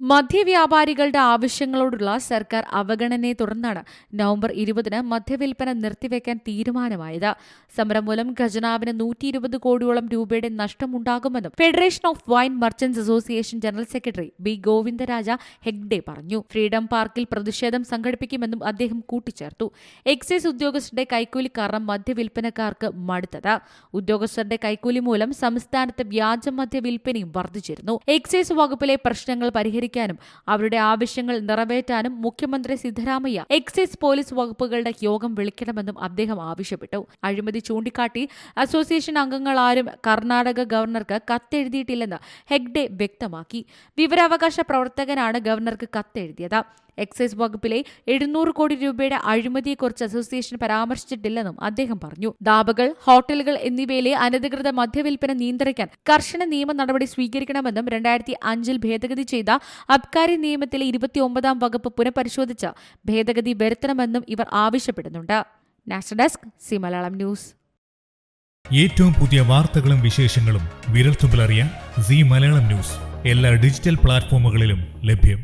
മദ്യവ്യാപാരികളുടെ ആവശ്യങ്ങളോടുള്ള സർക്കാർ അവഗണനയെ തുടർന്നാണ് നവംബർ ഇരുപതിന് മദ്യവിൽപ്പന നിർത്തിവെക്കാൻ തീരുമാനമായത്. സമരം മൂലം ഖജനാവിന് നൂറ്റി ഇരുപത് കോടിയോളം രൂപയുടെ നഷ്ടമുണ്ടാകുമെന്നും federation of wine merchants association general secretary B Govindaraja Hegde പറഞ്ഞു. ഫ്രീഡം പാർക്കിൽ പ്രതിഷേധം സംഘടിപ്പിക്കുമെന്നും അദ്ദേഹം കൂട്ടിച്ചേർത്തു. എക്സൈസ് ഉദ്യോഗസ്ഥരുടെ കൈക്കൂലി കാരണം മദ്യവിൽപ്പനക്കാർക്ക് മടുത്തത്. ഉദ്യോഗസ്ഥരുടെ കൈക്കൂലി മൂലം സംസ്ഥാനത്ത് വ്യാജ മദ്യ വിൽപ്പനയും വർദ്ധിച്ചിരുന്നു. എക്സൈസ് വകുപ്പിലെ പ്രശ്നങ്ങൾ പരിഹരിക്കാനും അവരുടെ ആവശ്യങ്ങൾ നിറവേറ്റാനും മുഖ്യമന്ത്രി സിദ്ധരാമയ്യ എക്സൈസ് പോലീസ് വകുപ്പുകളുടെ യോഗം വിളിക്കണമെന്നും അദ്ദേഹം ആവശ്യപ്പെട്ടു. അഴിമതി ചൂണ്ടിക്കാട്ടി അസോസിയേഷൻ അംഗങ്ങൾ ആരും കർണാടക ഗവർണർക്ക് കത്തെഴുതിയിട്ടില്ലെന്ന് ഹെഗ്ഡെ വ്യക്തമാക്കി. വിവരാവകാശ പ്രവർത്തകനാണ് ഗവർണർക്ക് കത്തെഴുതിയത്. എക്സൈസ് വകുപ്പിലെ എഴുന്നൂറ് കോടി രൂപയുടെ അഴിമതിയെക്കുറിച്ച് അസോസിയേഷൻ പരാമർശിച്ചിട്ടില്ലെന്നും അദ്ദേഹം പറഞ്ഞു. ദാബകൾ ഹോട്ടലുകൾ എന്നിവയിലെ അനധികൃത മദ്യവിൽപ്പന നിയന്ത്രിക്കാൻ കർശന നിയമ നടപടി സ്വീകരിക്കണമെന്നും രണ്ടായിരത്തി അഞ്ചിൽ ഭേദഗതി ചെയ്ത അബ്കാരി നിയമത്തിലെ ഇരുപത്തിയൊമ്പതാം വകുപ്പ് പുനഃപരിശോധിച്ച് ഭേദഗതി വരുത്തണമെന്നും ഇവർ ആവശ്യപ്പെടുന്നുണ്ട്. National desk Zee Malayalam news. ഏറ്റവും പുതിയ വാർത്തകളും വിശേഷങ്ങളും വിരൽത്തുമ്പിലറിയാൻ സി മലയാളം ന്യൂസ്. എല്ലാ ഡിജിറ്റൽ പ്ലാറ്റ്ഫോമുകളിലും ലഭ്യം.